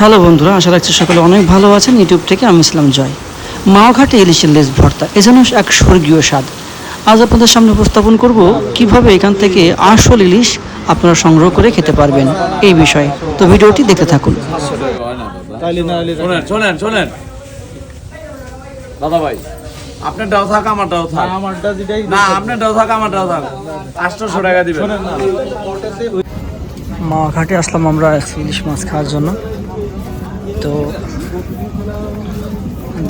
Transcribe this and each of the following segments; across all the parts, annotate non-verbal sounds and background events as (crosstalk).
Hello বন্ধুরা আশা রাখছি সকলে অনেক ভালো আছেন। ইউটিউব থেকে আমি ইসলাম জয়। মাওঘাটে ইলিশের লেস ভর্তা এ যেন এক স্বর্গীয় স্বাদ। আজ আপনাদের সামনে উপস্থাপন করব কীভাবে এখান থেকে আসল ইলিশ আপনারা সংগ্রহ করে খেতে পারবেন এই বিষয়ে। তো ভিডিওটি দেখতে থাকুন। দাদা ভাই আপনার ডাও থাক আমারটাও থাক। আমারটা যেটাই না আপনার ডাও থাক আমার ডাও থাক। টাকা দিবেন। শোনেন না। আসলাম আমরা ইলিশ মাছ খাওয়ার জন্য। তো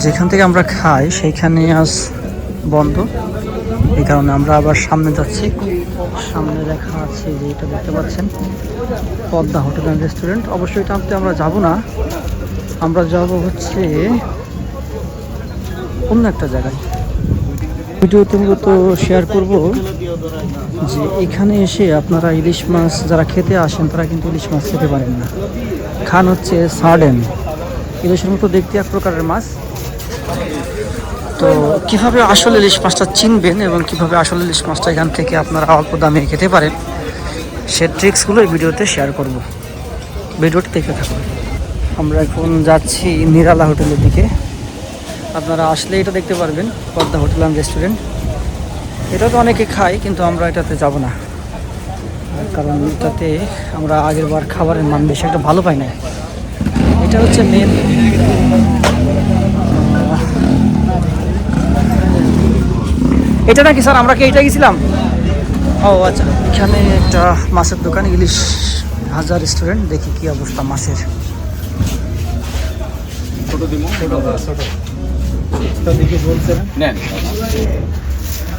যেখান থেকে আমরা খাই, সেইখানে আজ বন্ধ। এই কারণে আমরা আবার সামনে যাচ্ছি। সামনে দেখা আছে যে এটা দেখতে পাচ্ছেন, পদ্মা হোটেল অ্যান্ড রেস্টুরেন্ট। অবশ্যই এটা আনতে আমরা যাব না। আমরা যাব হচ্ছে অন্য একটা জায়গায়। ভিডিওতে মূলত শেয়ার করব যে এখানে এসে আপনারা ইলিশ মাছ যারা খেতে আসেন, তারা কিন্তু ইলিশ মাছ খেতে পারেন না। খান হচ্ছে সার্ডেন। ইলিশের মতো দেখতে এক প্রকারের মাছ। তো কীভাবে আসল ইলিশ মাছটা চিনবেন এবং কীভাবে আসল ইলিশ মাছটা এখান থেকে আপনারা অল্প দামে খেতে পারেন, সে ট্রিক্সগুলো এই ভিডিওতে শেয়ার করব। ভিডিওটি দেখে থাকুন। আমরা এখন যাচ্ছি নিরালা হোটেলের দিকে। আপনারা আসলে এটা দেখতে পারবেন, পদ্মা হোটেল অ্যান্ড রেস্টুরেন্ট এটা তো অনেকে খায়, কিন্তু আমরা এটাতে যাব না। কারণ এটাতে আমরা আগের বার খাবারের মান বেশি একটা ভালো পাই না এটা হচ্ছে মেন এটা নাকি স্যার আমরা কি এটা গেছিলাম? ও আচ্ছা। এখানে একটা মাছের দোকান ইলিশ হাজার রেস্টুরেন্ট দেখি কি অবস্থা মাছের। নেন।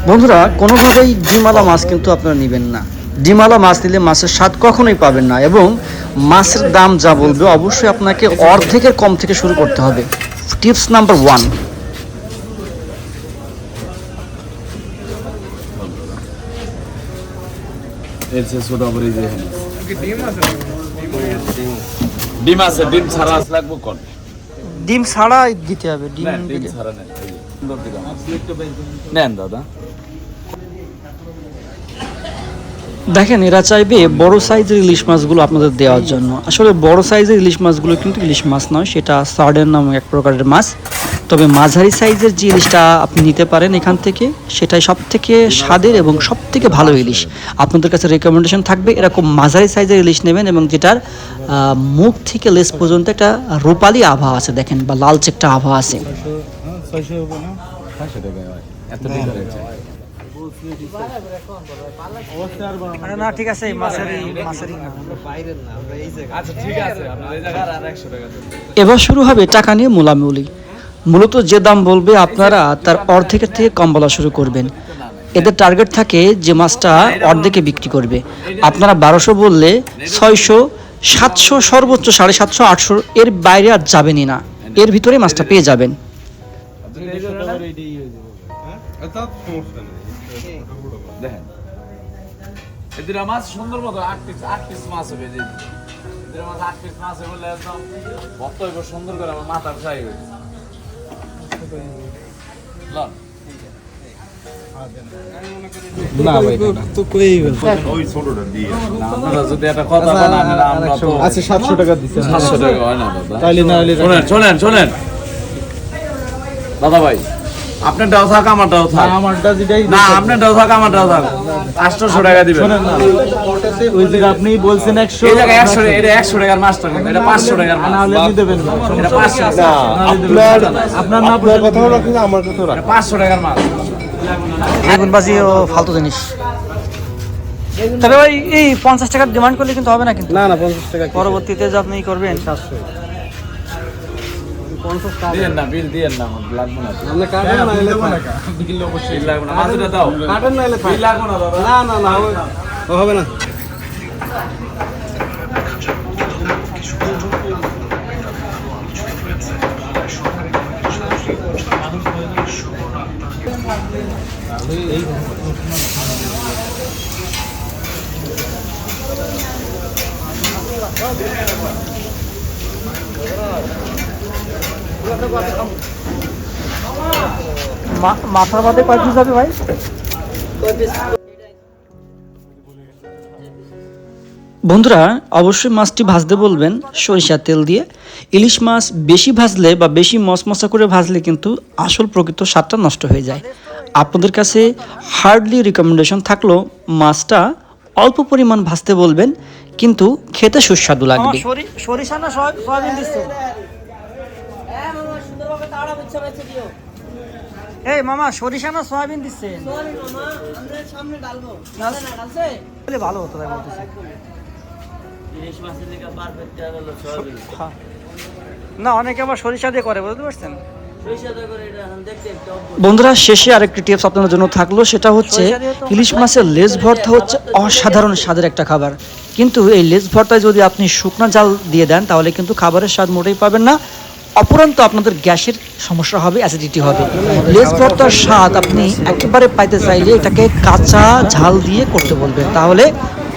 বন্ধুরা কোনোভাবেই ডিমালা মাছ কিন্তু আপনারা নেবেন না। ডিমালা মাছ নিলে মাছের স্বাদ কখনোই পাবেন না এবং মাছের দাম যা বলবে অবশ্যই আপনাকে অর্ধেকের কম থেকে শুরু করতে হবে। Tips number one. ডিম আছে? ডিম ছাড়া আছে কোন? ডিম ছাড়া দিতে হবে ডিম ছাড়া। নেন দাদা। দেখেন, এরা চাইবে বড় সাইজের ইলিশ মাছগুলো আপনাদের দেওয়ার জন্য। আসলে বড় সাইজের ইলিশ মাছগুলো কিন্তু ইলিশ মাছ নয়, সেটা সার্ডেন নামক এক প্রকারের মাছ। তবে মাঝারি সাইজের যে ইলিশটা আপনি নিতে পারেন এখান থেকে, সেটাই সব থেকে স্বাদের এবং সব থেকে ভালো ইলিশ। আপনাদের কাছে রেকমেন্ডেশন থাকবে, এরকম মাঝারি সাইজের ইলিশ নেবেন এবং যেটার মুখ থেকে লেস পর্যন্ত একটা রূপালি আভা আছে, দেখেন, বা লালচে একটা আভা আছে। এবার শুরু হবে টাকা নিয়ে মোলামুলি। মূলত যে দাম বলবে আপনারা, তার অর্ধেকের থেকে কম বলা শুরু করবেন। এদের টার্গেট থাকে যে মাছটা অর্ধেকে বিক্রি করবে। আপনারা বারোশো বললে ছয়শো, সাতশো সর্বোচ্চ সাড়ে সাতশো, আটশো, এর বাইরে আর যাবেনই না। এর ভিতরে মাছটা পেয়ে যাবেন। দেখেন। এদের মাছ সুন্দর মতো আট পিস আট পিস মাছ হবে যে। এদের মাছ আট পিস মাছ বললে একদম ভক্ত সুন্দর করে আমার মাথার চাই লন। তো আচ্ছা সাতশো টাকা দিচ্ছে 700 টাকা হয় না দাদা। শোনেন শোনেন। দাদা ভাই আপনার ডাও থাক আমার ডাও থাক আমারটা যেটাই না আপনার ডাও থাক আমার ডাও থাক টাকা দিবেন। শোনেন না ওই যে আপনি বলছেন এই জায়গায় এটা একশো টাকার মাছটা এটা পাঁচশো টাকার না হলে আপনি দেবেন না। এটা পাঁচশো আপনার আপনার না আপনার কথা রাখুন আমার কথা এটা পাঁচশো টাকার মাছ। বেগুনবাজি ও ফালতু জিনিস। তবে ওই এই পঞ্চাশ টাকার ডিমান্ড করলে কিন্তু হবে না কিন্তু। না না পঞ্চাশ টাকা পরবর্তীতে যে আপনি করবেন সাতশো দিয়েন না বিল দিয়েন না আমার লাগবে না। আপনি কাটেন না এলে বিল লাগবে না। মাছটা দাও। কাটেন না এলে বিল লাগবে না দাদা? না না না হবে না। না। মা- মাথার বাদে কয় পিস হবে ভাই? বন্ধুরা অবশ্যই মাছটি ভাজতে বলবেন সরিষার তেল দিয়ে। ইলিশ মাছ বেশি ভাজলে বা বেশি মশমশা করে ভাজলে কিন্তু আসল প্রকৃত স্বাদটা নষ্ট হয়ে যায়। আপনাদের কাছে হার্ডলি রিকমেন্ডেশন থাকল মাছটা অল্প পরিমাণ ভাজতে বলবেন কিন্তু খেতে সুস্বাদু লাগবে। সরিষা না সয়াবিন এই মামা সরিষা না সয়াবিন দিচ্ছে? ভালো হতো তাই বলতেছি। হ্যাঁ। না অনেকে আবার সরিষা দিয়ে করে বুঝতে পারছেন? বন্ধুরা শেষে আরেকটি টিপস আপনাদের জন্য থাকল সেটা হচ্ছে ইলিশ মাছের লেজ ভর্তা হচ্ছে অসাধারণ স্বাদের একটা খাবার। কিন্তু এই লেজ ভর্তায় যদি আপনি শুকনো জাল দিয়ে দেন তাহলে কিন্তু খাবারের স্বাদ মোটেই পাবেন না। অপরন্ত আপনাদের গ্যাসের সমস্যা হবে অ্যাসিডিটি হবে। লেজ ভর্তার স্বাদ আপনি একেবারে পাইতে চাইলে এটাকে কাঁচা ঝাল দিয়ে করতে বলবেন, তাহলে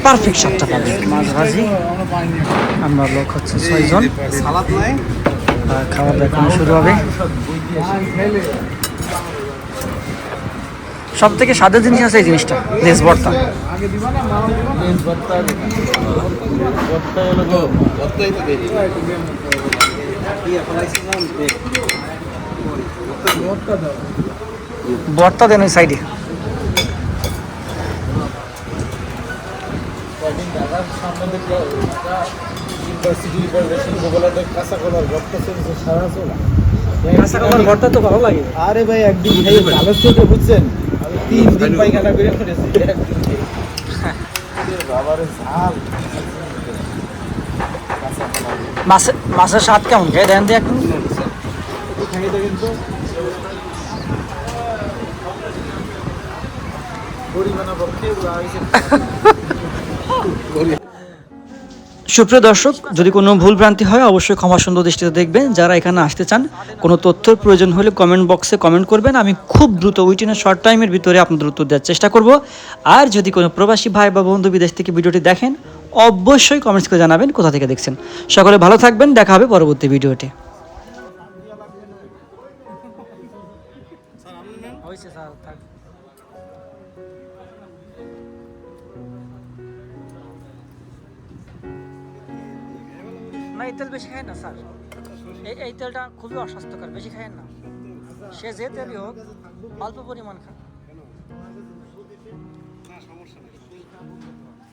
পারফেক্ট স্বাদটা পাবেন। মাছ আমরা লোক হচ্ছে ছয়জন। খাওয়া দাওয়া শুরু হবে। সব থেকে স্বাদের জিনিস আছে এই জিনিসটা লেস ভর্তা। কতই তো দেরি ভর্তা দেন ওই সাইডে। ভর্তা তো ভালো লাগে। আরে ভাই একদিন বুঝছেন? আমি তিন দিন পায়খানা করে ফেলেছি। একদিন (laughs) ঝাল মাছের স্বাদ কেমন? খেয়ে দেন দিয়ে সুপ্রিয় দর্শক, যদি কোনো ভুল ভ্রান্তি হয়, অবশ্যই ক্ষমা সুন্দর দৃষ্টিতে দেখবেন। যারা এখানে আসতে চান, কোনো তথ্যের প্রয়োজন হলে কমেন্ট বক্সে কমেন্ট করবেন। আমি খুব দ্রুত উইটিনের শর্ট টাইমের ভিতরে আপনাদের উত্তর দেওয়ার চেষ্টা করব। আর যদি কোনো প্রবাসী ভাই বা বন্ধু বিদেশ থেকে ভিডিওটি দেখেন অবশ্যই কমেন্টস করে জানাবেন কোথা থেকে দেখছেন। সকলে ভালো থাকবেন, দেখা হবে পরবর্তী ভিডিওতে। না, এই তেল বেশি খায় না স্যার। এই তেলটা খুবই অস্বাস্থ্যকর, বেশি খায় না। সে যে তেলই হোক, অল্প পরিমাণ খান